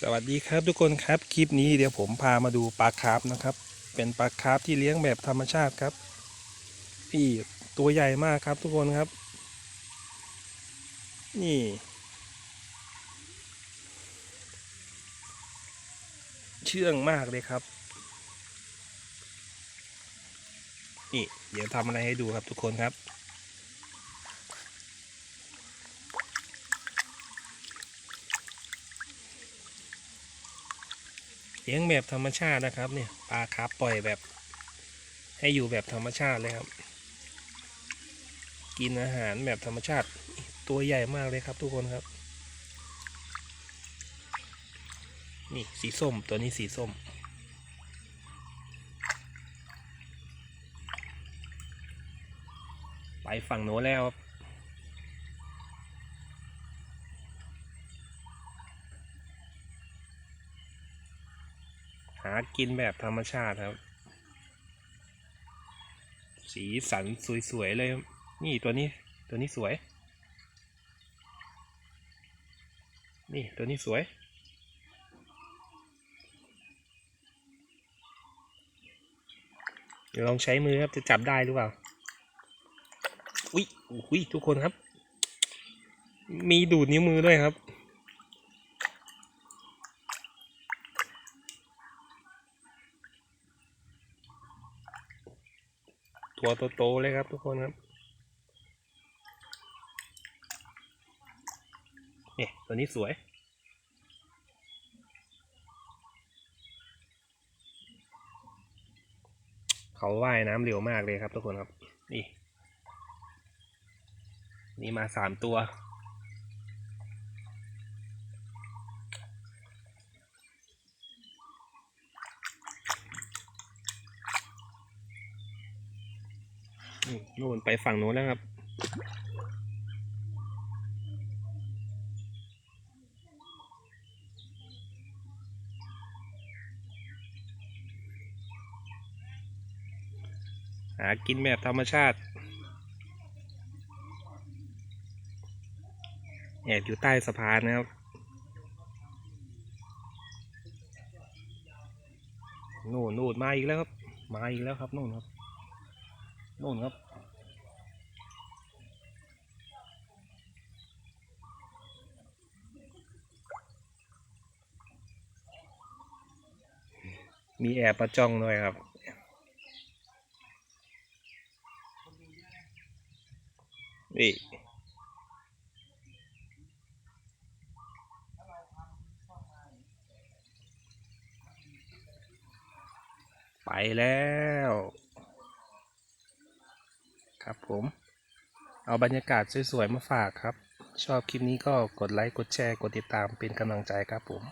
สวัสดีครับทุกคนครับคลิปนี้เดี๋ยวผมพามาดูปลาคาร์ฟนะครับ เป็นปลาคาร์ฟที่เลี้ยงแบบธรรมชาติครับนี่ตัวใหญ่มากครับทุกคนครับ นี่ เชื่องมากเลยครับ นี่ เดี๋ยวทำอะไรให้ดูครับทุกคนครับ ลี้ยงแบบธรรมชาตินะครับ เนี่ยปลาคาร์ฟปล่อยแบบ ให้อยู่แบบธรรมชาติเลยครับ กินอาหารแบบธรรมชาติตัวใหญ่มากเลยครับทุกคนครับ นี่สีส้มตัวนี้สีส้มไปฝั่งโน้นแล้วครับ หากินแบบธรรมชาติครับ สีสันสวยๆเลยนี่ตัวนี้ตัวนี้สวย นี่ตัวนี้สวย เดี๋ยวลองใช้มือครับจะจับได้หรือเปล่า อุ้ยอุ้ยทุกคนครับ มีดูดนิ้วมือด้วยครับ ตัวโตๆเลยครับทุกคนครับเนี่ยตัวนี้สวย เขาว่ายน้ำเร็วมากเลยครับทุกคนครับ นี่ นี่มาสามตัว อืมนู่นไปฝั่งโน้นแล้วครับ หากินแบบธรรมชาติแอบอยู่ใต้สะพานนะครับโน่นโน่นมาอีกแล้วครับ มาอีกแล้วครับนู่นครับ นู่นครับ มีแอบประจ้องด้วยครับนี่ไปแล้ว ครับผม เอาบรรยากาศสวยๆมาฝากครับ ชอบคลิปนี้ก็กดไลค์ กดแชร์ กดติดตามเป็นกำลังใจครับผม